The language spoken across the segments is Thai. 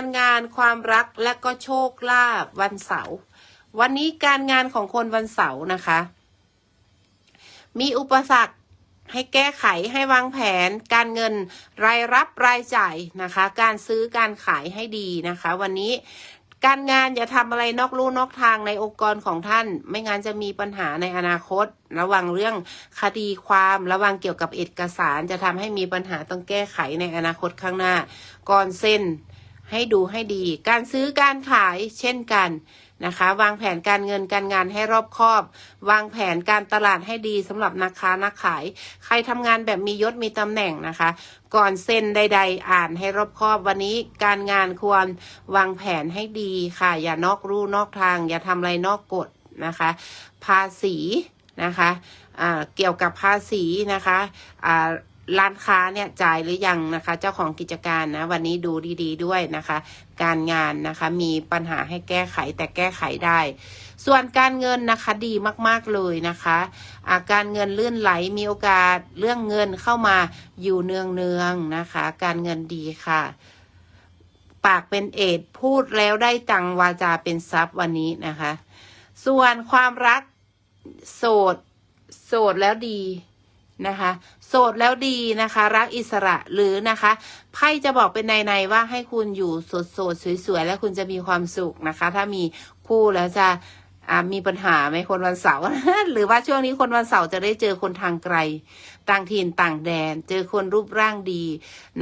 การงานความรักและก็โชคลาภวันเสาร์วันนี้การงานของคนวันเสาร์นะคะ มีอุปสรรคให้แก้ไขให้วางแผน การเงินรายรับรายจ่ายนะคะ การซื้อการขายให้ดีนะคะ วันนี้การงานอย่าทำอะไรนอกลู่นอกทางในองค์กรของท่าน ไม่งั้นจะมีปัญหาในอนาคต ระวังเรื่องคดีความระวังเกี่ยวกับเอกสารจะทำให้มีปัญหาต้องแก้ไขในอนาคตข้างหน้า ก่อนเซ็น ให้ดูให้ดี การซื้อการขายเช่นกันนะคะ วางแผนการเงินการงานให้รอบคอบ วางแผนการตลาดให้ดีสำหรับนักค้านักขาย ใครทำงานแบบมียศมีตำแหน่งนะคะ ก่อนเซ็นใด ๆ อ่านให้รอบคอบวันนี้การงานควรวางแผนให้ดีค่ะ อย่านอกรูนอกทาง อย่าทำอะไรนอกกฎนะคะ ภาษีนะคะเกี่ยวกับภาษีนะคะ ร้านค้าเนี่ยจ่ายหรือยังนะคะ เจ้าของกิจการนะ วันนี้ดูดีๆด้วยนะคะ การงานนะคะมีปัญหาให้แก้ไขแต่แก้ไขได้ ส่วนการเงินนะคะดีมากๆเลยนะคะอาการเงินลื่นไหลมีโอกาสเรื่องเงินเข้ามาอยู่เนืองๆนะคะ การเงินดีค่ะปากเป็นเอดพูดแล้วได้ตังวาจาเป็นทรัพย์วันนี้นะคะ ส่วนความรักโสด โสดแล้วดี นะคะ โสดแล้วดีนะคะ รักอิสระหรือนะคะไพ่จะบอกเป็นในๆว่าให้คุณอยู่โสดโสดๆสวยๆ และคุณจะมีความสุขนะคะ ถ้ามีคู่แล้วจะ อ่ามีปัญหาไหมคนวันเสาร์ หรือว่าช่วงนี้คนวันเสาร์จะได้เจอคนทางไกล ต่างถิ่นต่างแดน เจอคนรูปร่างดี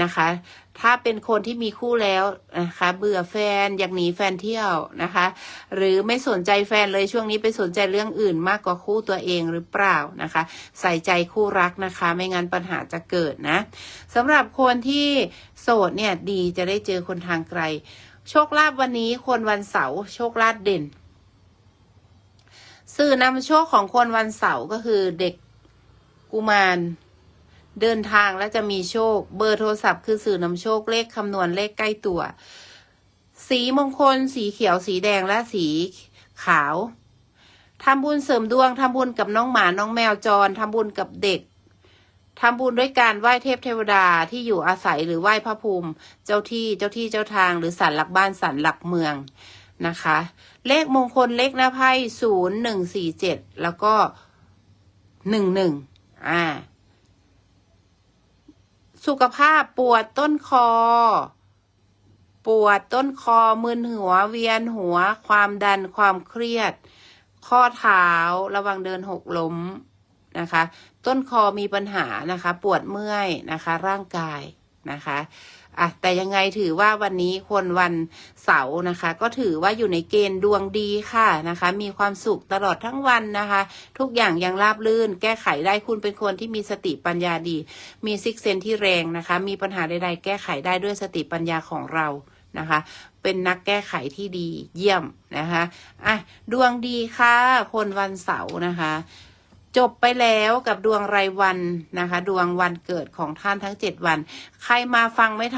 นะคะ ถ้าเป็นคนที่มีคู่แล้วนะคะ เบื่อแฟนอยากหนีแฟนเที่ยวนะคะ หรือไม่สนใจแฟนเลยช่วงนี้ไปสนใจเรื่องอื่นมากกว่าคู่ตัวเองหรือเปล่านะคะ ใส่ใจคู่รักนะคะ ไม่งั้นปัญหาจะเกิดนะสำหรับคนที่โสดเนี่ยดีจะได้เจอคนทางไกลโชคลาภวันนี้คนวันเสาร์โชคลาภเด่น สื่อนำโชคของคนวันเสาร์ก็คือเด็กกุมาร เดินทางและจะมีโชค เบอร์โทรศัพท์คือสื่อนำโชคเลขคำนวณเลขใกล้ตัว สีมงคล สีเขียวสีแดงและสีขาวทำบุญเสริมดวงทำบุญกับน้องหมาน้องแมวจรทำบุญกับเด็กทำบุญด้วยการไหว้เทพเทวดาที่อยู่อาศัยหรือไหว้พระภูมิ เจ้าที่เจ้าที่เจ้าทางหรือสันหลักบ้านสันหลักเมือง นะคะ เลขมงคลเลขหน้าไพ่ศูนย์หนึ่งสี่เจ็ดแล้วก็หนึ่งหนึ่งอ่า สุขภาพปวดต้นคอ ปวดต้นคอมึนหัวเวียนหัว ความดันความเครียด ข้อเท้าระวังเดินหกล้มนะคะ ต้นคอมีปัญหานะคะ ปวดเมื่อยนะคะ ร่างกายนะคะ อะแต่ยังไงถือว่าวันนี้คนวันเสาร์นะคะ ก็ถือว่าอยู่ในเกณฑ์ดวงดีค่ะนะคะ มีความสุขตลอดทั้งวันนะคะ ทุกอย่างยังราบรื่น แก้ไขได้คุณเป็นคนที่มีสติปัญญาดี มีซิกเซนที่แรงนะคะ มีปัญหาใดๆแก้ไขได้ด้วยสติปัญญาของเรานะคะ เป็นนักแก้ไขที่ดีเยี่ยมนะคะอะดวงดีค่ะ คนวันเสาร์นะคะจบไปแล้วกับดวงรายวันนะคะ ดวงวันเกิดของท่านทั้งเจ็ดวัน ใครมาฟังไม่ทัน